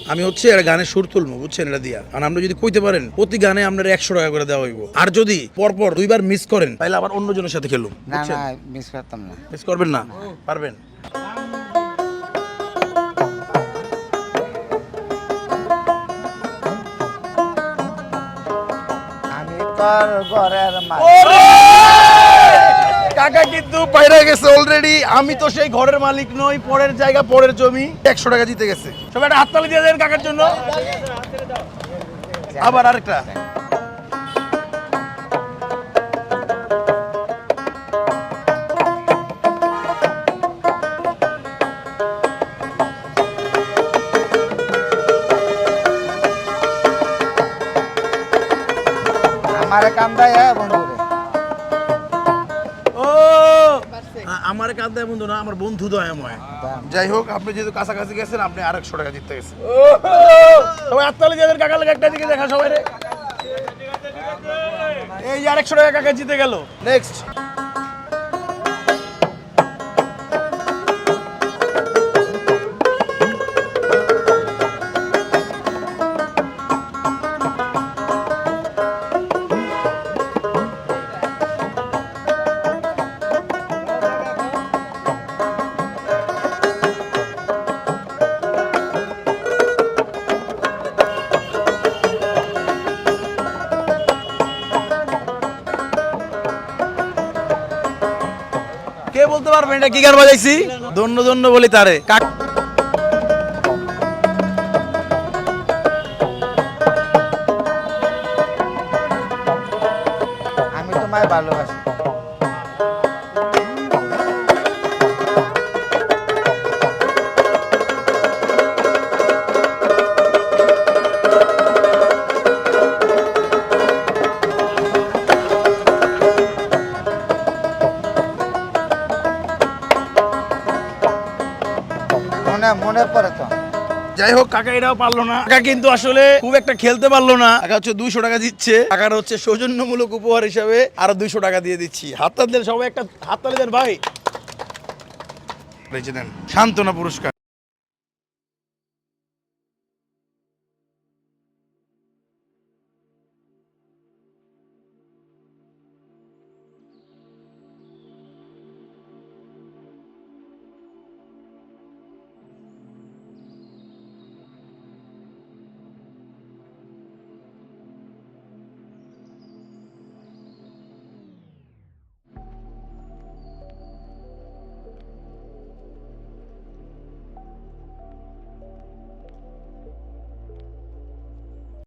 আমি হচ্ছে একটা গানের সুর তুলবো বুঝছেন? এটা দিয়া। আর আপনি যদি কইতে পারেন প্রতি গানে আপনার একশো টাকা করে দেওয়া হইব। আর যদি পরপর দুইবার মিস করেন তাহলে আবার অন্য জনের সাথে খেলুম না না মিস করতাম না। মিস করবেন না? পারবেন। আমি তোর ঘরের মা কিন্তু বাইরে গেছে অলরেডি আমি তো সেই ঘরের মালিক নই, পরের জায়গা, পরের জমি। একশো টাকা জিতে গেছে। সবাই একটা হাততালি দিয়ে দেন কাকার জন্য। আবার আরেকটা। কান্দায় বন্ধু রে ও আমার কাঁদতে বন্ধু না আমার বন্ধু দয়াময়। যাই হোক আপনি যেহেতু কাছাকাছি গেছেন আপনি আর আরেকশো টাকা জিততে গেছেন। সবাই যাদের কাকা লাগে একটা দিকে দেখা সবাই রে। এই যে আরেকশো টাকা কাকা জিতে গেল। নেক্সট বলতে পারবেন এটা কি গান বাজাইছি? ধন্য ধন্য বলি তারে। আমি তোমায় ভালোবাসি। মনে মনে পড়ে তো। যাই হোক কাকা এটাও পারল না। কাকা কিন্তু আসলে খুব একটা খেলতে পারল না। কাকা হচ্ছে দুইশো টাকা দিচ্ছে। কাকার হচ্ছে সৌজন্যমূলক উপহার হিসাবে আরও দুইশো টাকা দিয়ে দিচ্ছি। হাততালি দেন সবাই একটা হাততালি দেন ভাই। রেখে দেন। সান্ত্বনা পুরস্কার।